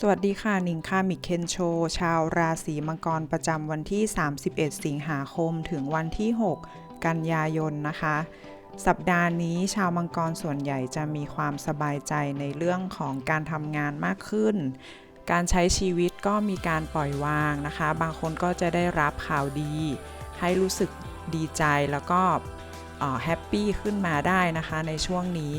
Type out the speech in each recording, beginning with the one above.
สวัสดีค่ะหนิงค่ะมิเคนโช ชาวราศีมังกรประจำวันที่ 31 สิงหาคมถึงวันที่ 6 กันยายนนะคะ สัปดาห์นี้ชาวมังกรส่วนใหญ่จะมีความสบายใจในเรื่องของการทำงานมากขึ้น การใช้ชีวิตก็มีการปล่อยวางนะคะ บางคนก็จะได้รับข่าวดี ให้รู้สึกดีใจแล้วก็แฮปปี้ขึ้นมาได้นะคะในช่วงนี้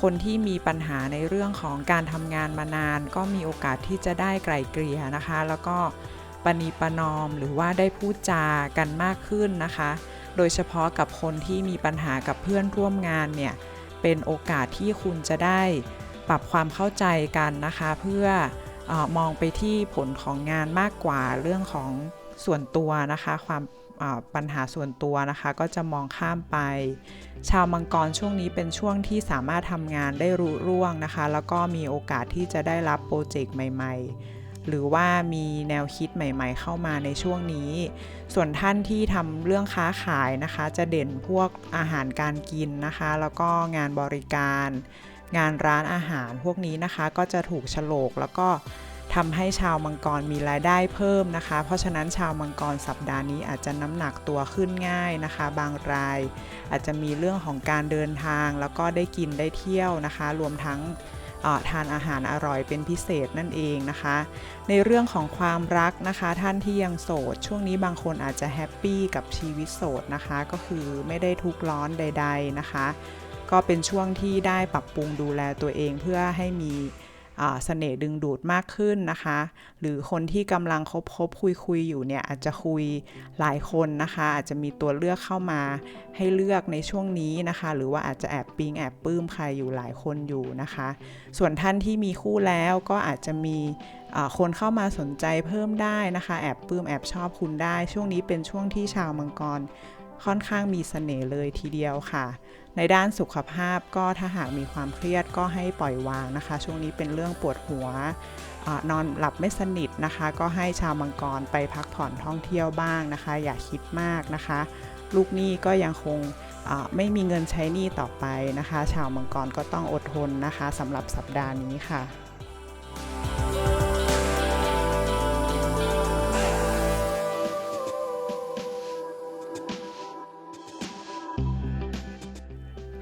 คนที่มีปัญหาในเรื่องของการทำงานมานาน ก็มีโอกาสที่จะได้ไกล่เกลี่ยนะคะ แล้วก็ปณีปรนอมหรือว่าได้พูดจากันมากขึ้นนะคะ โดยเฉพาะกับคนที่มีปัญหากับเพื่อนร่วมงานเนี่ยเป็นโอกาสที่คุณจะได้ปรับความเข้าใจกันนะคะ เพื่ออมองไปที่ผลของงานมากกว่าเรื่องของส่วนตัวนะคะ ความ ปัญหาส่วนตัวนะคะ ก็จะมองข้ามไป ชาวมังกรช่วงนี้เป็นช่วงที่สามารถทำงานได้รุ่ร่วงนะคะ แล้วก็มีโอกาสที่จะได้รับโปรเจกต์ใหม่ ๆหรือว่ามีแนวคิดใหม่ ๆ เข้ามาในช่วงนี้ ส่วนท่านที่ทำเรื่องค้าขายนะคะ จะเด่นพวกอาหารการกินนะคะ แล้วก็งานบริการ งานร้านอาหารพวกนี้นะคะ ก็จะถูกฉลกแล้วก็ ทำให้ชาวมังกรมีรายได้เพิ่มนะคะ เพราะฉะนั้นชาวมังกรสัปดาห์นี้อาจจะน้ำหนักตัวขึ้นง่ายนะคะ บางราย อาจจะมีเรื่องของการเดินทาง แล้วก็ได้กินได้เที่ยวนะคะ รวมทั้งทานอาหารอร่อยเป็นพิเศษนั่นเองนะคะ ในเรื่องของความรักนะคะ ท่านที่ยังโสด ช่วงนี้บางคนอาจจะแฮปปี้กับชีวิตโสดนะคะ ก็คือไม่ได้ทุกข์ร้อนใด ๆนะคะ ก็เป็นช่วงที่ได้ปรับปรุงดูแลตัวเองเพื่อให้มี เสน่ห์ดึงดูดมากขึ้นนะคะ หรือคนที่กำลังคบคบคุยคุยอยู่เนี่ยอาจจะคุยหลายคนนะคะ อาจจะมีตัวเลือกเข้ามาให้เลือกในช่วงนี้นะคะ หรือว่าอาจจะแอบปิงแอบปลื้มใครอยู่หลายคนอยู่นะคะ ส่วนท่านที่มีคู่แล้วก็อาจจะมีคนเข้ามาสนใจเพิ่มได้นะคะ แอบปลื้มแอบชอบคุณได้ ช่วงนี้เป็นช่วงที่ชาวมังกร ค่อนข้างมีเสน่ห์เลยทีเดียวค่ะ ในด้านสุขภาพก็ถ้าหากมีความเครียดก็ให้ปล่อยวางนะคะ ช่วงนี้เป็นเรื่องปวดหัวอนอนหลับไม่สนิทนะคะ ก็ให้ชาวมังกรไปพักผ่อนท่องเที่ยวบ้างนะคะ อย่าคิดมากนะคะ ลูกหนี้ก็ยังคงไม่มีเงินใช้หนี้ต่อไปนะคะ ชาวมังกรก็ต้องอดทนนะคะสำหรับสัปดาห์นี้ค่ะ